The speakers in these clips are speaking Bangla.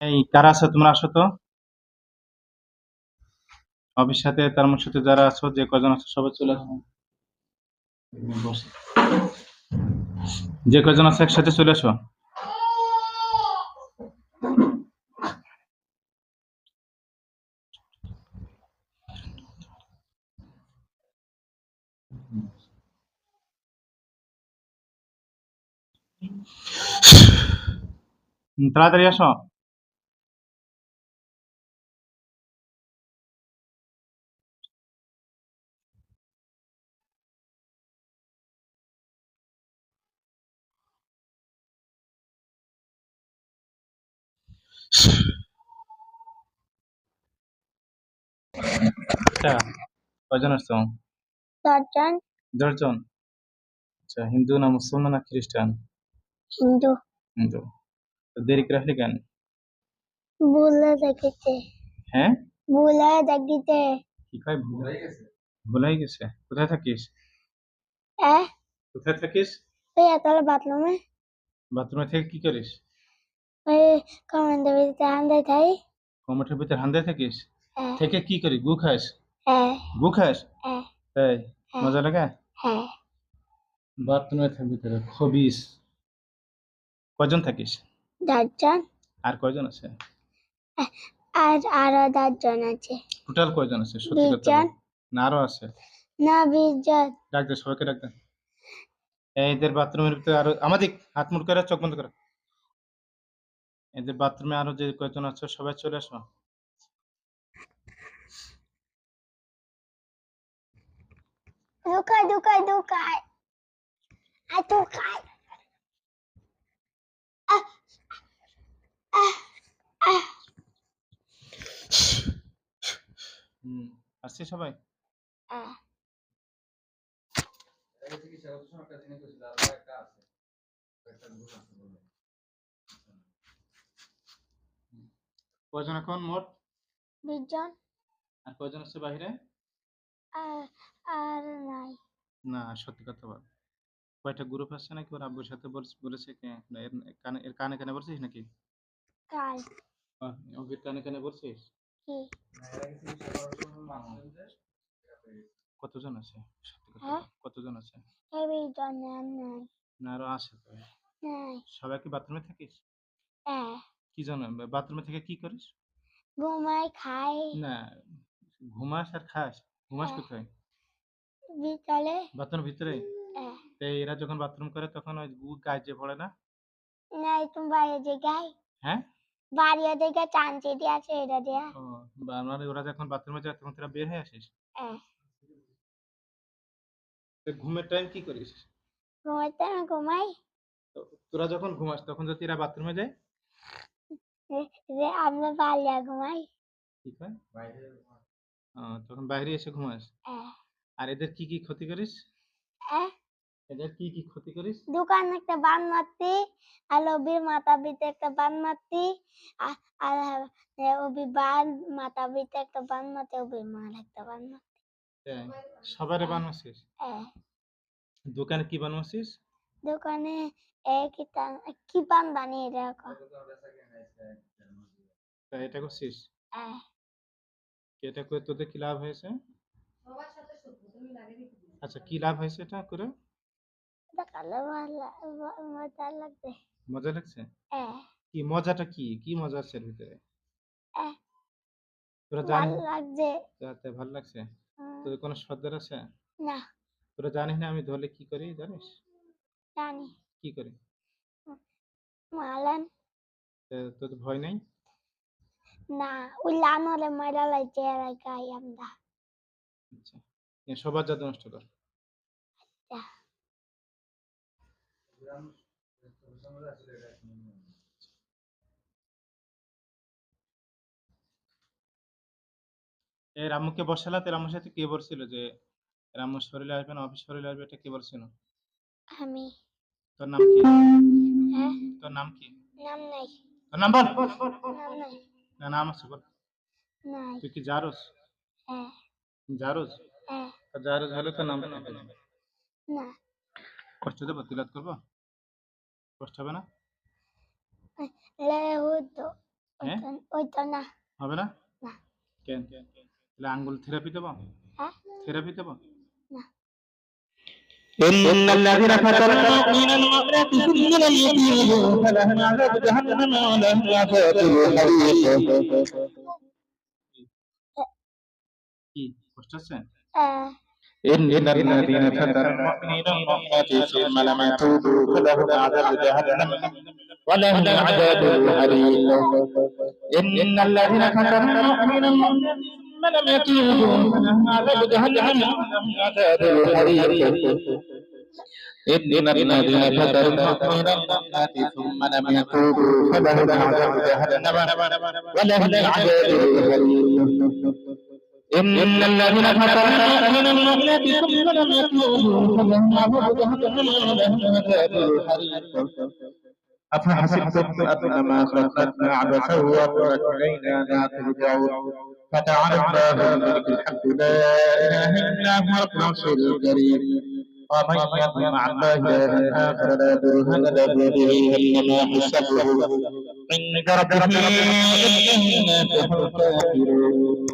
এই, কারা আছো তোমরা? আসো তো। অফিস সাথে, তার সাথে যারা আছো, যে কজন আছো, সবাই চলে আসো। যে কজন আছে, একসাথে চলে আসো। তাড়াতাড়ি আসো। আচ্ছা কজন আসছো দশজন। দশজন? আচ্ছা হিন্দু না মুসলমান না খ্রিস্টান? হিন্দু। হিন্দু। তো দেরি করে আসলে কেন? বলে দেখিতে হ্যাঁ? বলে দেখিতে কি কয়? ভুল হয়ে গেছে? ভুল হয়ে গেছে? কোথায় থাকিস? এ কোথায় থাকিস? ওই এতলা বাথরুমে। বাথরুমে থেকে কি করিস? ওই ভিতরে হান্দাই থাই। কমোটের ভিতরে হান্দায় থাকিস? হ্যাঁ। থেকে কি করিস গু খাস? হ্যাঁ। গু খাস? তাই হ্যাঁ। মজা লাগে? হ্যাঁ। বাথরুমের ভিতরে খবিস কজন থাকিস? দশজন আর কয়জন আছে? আর আরও দশজন আছে। টোটাল কয়জন আছে? সত্যি কথা না আরও আছে? না বিশজন। ডাক দে সবাইকে ডাক দে। এদের বাথরুমের ভিতরে আরও আমাদের হাত মুখ করে চোখ বন্ধ করো। এদের বাথরুমে আরও যে কয়েকজন আছে সবাই চলে আসো। দুকাই দুকাই দুকাই আর দুকাই আহ আহ আহ। হুম আসছে সবাই? আহ। কয়জন এখন মোট? বিশজন আর কয়জন আছে বাইরে আর নাই। না সত্যি কথা বল। কয়টা গ্রুপ আছে নাকি? ওর আব্বুর সাথে বলেছে কানে এর কানে কানে বলছিস নাকি? কাল। ওদের কানে কানে বলছিস? কতজন আছে? সত্যি কথা হ্যাঁ? কতজন আছে? না আরও আছে সবাই কি বাথরুমে থাকিস? হ্যাঁ। কি জানো বাথরুমে থেকে কি করিস? ঘুমাই খাই। না ঘুমাস আর খাস। ঘুমাস হ্যাঁ। কোথায়? বিকালে। বাথরুমের ভিতরে? হ্যাঁ। তো এরা যখন বাথরুম করে তখন ওই গায়ে যে পড়ে না? নাই তুমি বাইরে জায়গায় হ্যাঁ? বাড়িও দেখে চাঞ্চি দিয়ে আছে এটা দিয়া। ও মানে ওরা যখন বাথরুমে যায় তখন তোরা বের হয়ে আসিস? হ্যাঁ। তো ঘুমের টাইম কি করিস? ঘুমাইতে না ঘুমাই। তোরা যখন ঘুমাস তখন যদি এরা বাথরুমে যায়? রে আমরা পালিয়া ঘুমাই। কি কয়? তখন বাইরে এসে ঘুমাস? আর এদের কি কি ক্ষতি করিস? এদের কি কি ক্ষতি করিস? দোকান একটা বান মারতি আর লবির মাথা বিতে একটা বান মারতি আর ওবি বান মাথা বিতে একটা বান মারতে ওবি মার একটা বান মারতি? সবারে বানাচ্ছিস হ্যাঁ দোকানে কি বানাচ্ছিস দোকানে কি কি পান বানিয়ে রাখো তা এটা করছিস? এটা করে তোদের কি লাভ হয়েছে? আচ্ছা কি লাভ হয়েছে এটা করে? এটা মজা লাগছে? কি মজাটা কি? কি মজা আছে এর ভিতরে? তোরা জানিস লাগছে। ভালো লাগছে? তোদের কোনো সর্দার আছে? না। তোরা জানিস না আমি ধরলে কি করি জানিস? জানি। কি করি? মালান। তা ভয় নেই? না ওই লানরে মারা লাইছে আমরা। আচ্ছা সবার জাদু নষ্ট কর। এই রামুকে বসালাতে রামুর সাথে কে বলছিল যে রামু শরীরে আসবে না অফিস শরীরে আসবে এটা কে বলছিল? আমি। তোর নাম কি? হ্যাঁ? তোর নাম কি? নাম নাই। তোর নাম বল। নাম নাই। না নাম আছে বল নাই। তুই কি জারোস হ্যাঁ। জারোস হ্যাঁ। জারোস হলে তো নাম না। কষ্ট দেবো তিলাত করব? কষ্ট হবে না? হ্যাঁ? না হবে না। কেন? তাহলে আঙ্গুল থেরাপি দেবো? থেরাপি দেবো? إن الذين فتنوا المؤمن المؤمنات ثم لم يتيبوا فلهم عذاب جهنم ولهم عذاب الحريق إن الذين فتنوا المؤمنين والمؤمنات ثم لم يتوبوا فلهم عذاب جهنم ولهم عذاب الحريق إن الذين فتنوا المؤمنين والمؤمنات ثم لم يتوبوا فلهم عذاب جهنم ولهم عذاب الحريق إن الذين فتنوا المؤمنين والمؤمنات ثم لم يتوبوا فلهم عذاب جهنم ولهم عذاب الحريق إن الذين فتنوا المؤمنين والمؤمنات ثم لم يتوبوا فلهم عذاب جهنم ولهم عذاب الحريق أفحسبتم أنما خلقنا عبثا وإلينا لا ترجعون فتعالى الله الملك الحمد لا إله إلا هو العرش الكريم ومن يدعو مع الله إلها آخر لا برهان له به إنما حسابه عند ربه إنه الكافرون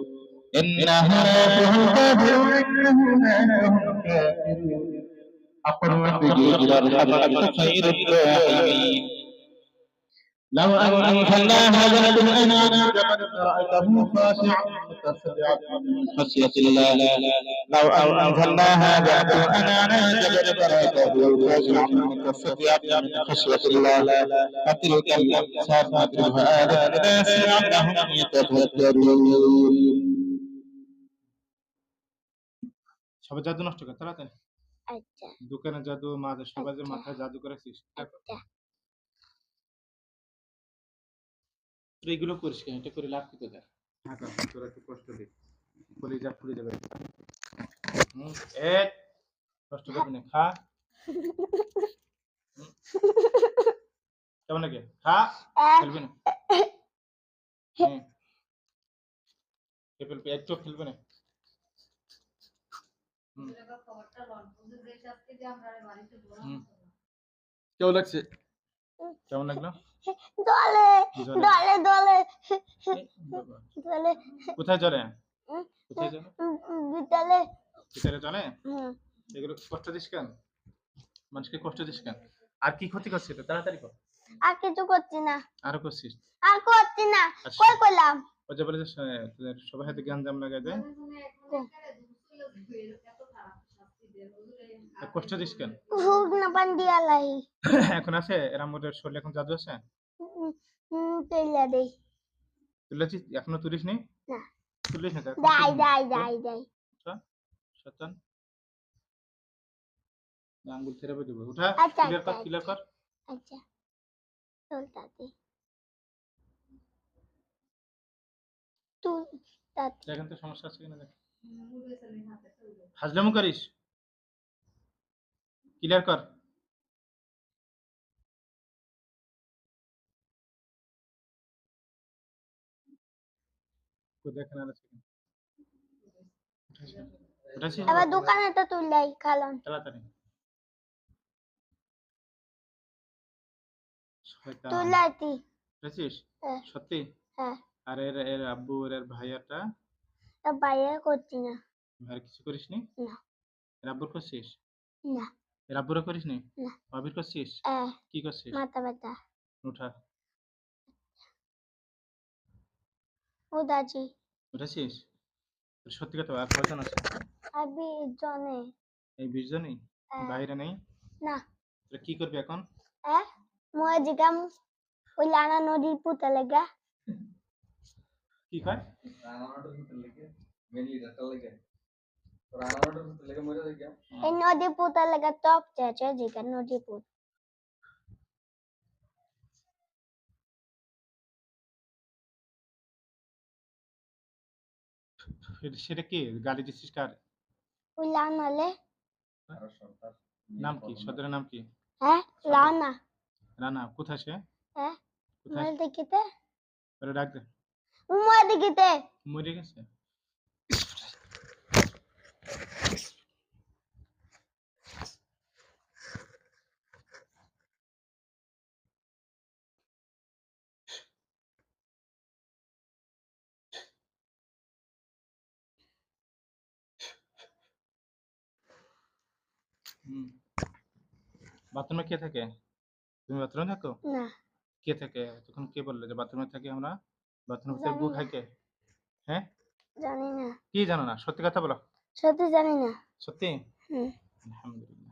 إنه هم الكافرون إنه هم الكافرون أقل ربي إلى الحضرة خير الدائمين لو أنزلنا هذا القرآن على جبل لرأيته خاشعا متصدعا من خشية الله لو أنزلنا هذا القرآن على جبل لرأيته خاشعا متصدعا من خشية الله فتلك الأمثال نضربها للناس لعلهم يتفكرون সবাই জাদু নষ্ট কর তাড়াতাড়ি আচ্ছা দোকানে জাদু মাঝে সবাই যে আচ্ছা। মাথায় জাদু করেছিস তা কর। আচ্ছা এগুলো করিস কেন? এটা করে লাভ কি তোদের? হ্যাঁ কর, তোরা একটু কষ্ট দিস বলি যা ফুলে যাবে। হুম, এ কষ্ট করবি না খা। কেমন লাগে? খা খেলবি না? ফেলবি একটু খেলবি না? হুম। হুম। কেমন লাগছে? কেমন লাগল? দলে। দলে দলে। দলে। কোথায় চলে কোথায় চলে বিদ্যালয়ে। ভিতরে চলে এগুলো কষ্ট দিস কেন? মানুষকে কষ্ট দিস কেন? আর কি ক্ষতি করছিস? তাড়াতাড়ি কর। আর কিছু করছি না। আরও করছিস? আর করছি না। আচ্ছা। কই করলাম? ও যে বলে যে সবাই হাতে জ্ঞান জাম লাগাই দেয় কষ্ট দিস কেন? না পান দিয়া লাই এখন আছে? এরা মোদের শরীরে এখন জাদু আছে? তেলা দেই তুলেছিস এখনও তুলিস নি? না। তুলিস না নি। দাই দাই দাই শতান আঙ্গুল থেরাপি দেবো। উঠা আচ্ছা, ক্লিয়ার কর আচ্ছা, ক্লিয়ার কর। আচ্ছা। তুই তাতে। দেখেন তো সমস্যা আছে কিনা দেখ। হাজলামু করিস? ক্লিয়ার কর। দেখেন আর আছে কিনা। এবার দোকানে তো তুললাই খালন তাড়াতাড়ি। শয়তান। তুলাইতি হ্যাঁ। সত্যি? হ্যাঁ। আর এর এর আব্বু এর ভাইয়াটা বাইরে করছি না। আর কিছু করিস নি? না। এর আব্বুর করছিস? না। এর আব্বুরা করিস নি? না। ভাবির করছিস? আহ, কি করছিস? মাথা ব্যথা। উঠা। ও দাজি তোর সত্যি কথা আর কয়জন আছে? আবি জনে। এই বিশ জনই? বাইরে নেই? না। তোরা কি করবি এখন? আহ মই জিগাম ওই লানা নদীর পুতে লেগা। কি কয়? এই নদী পুতে লেগা টপ চেয়েছে জিগা নদী পুত। সেটা- কে? গালি দিছিস কার? ওই লানালে নাম কি? সদরের নাম কি? হ্যাঁ লানা রানা কোথায় সে? হ্যাঁ কোথায় দেখিতে ওরে ডাক দে। উমা দেখিতে মরে গেছে? হুম। বাথরুমে কে থাকে? তুমি বাথরুমে থাকো? না। কে থাকে? তখন কে বললে যে বাথরুমে থাকি আমরা? বাথরুমে থেকে গু না। খাই কে? হ্যাঁ? জানি না। কি জানো না? সত্যি কথা বলো। সত্যি জানি না। সত্যি? হুম। আলহামদুলিল্লাহ।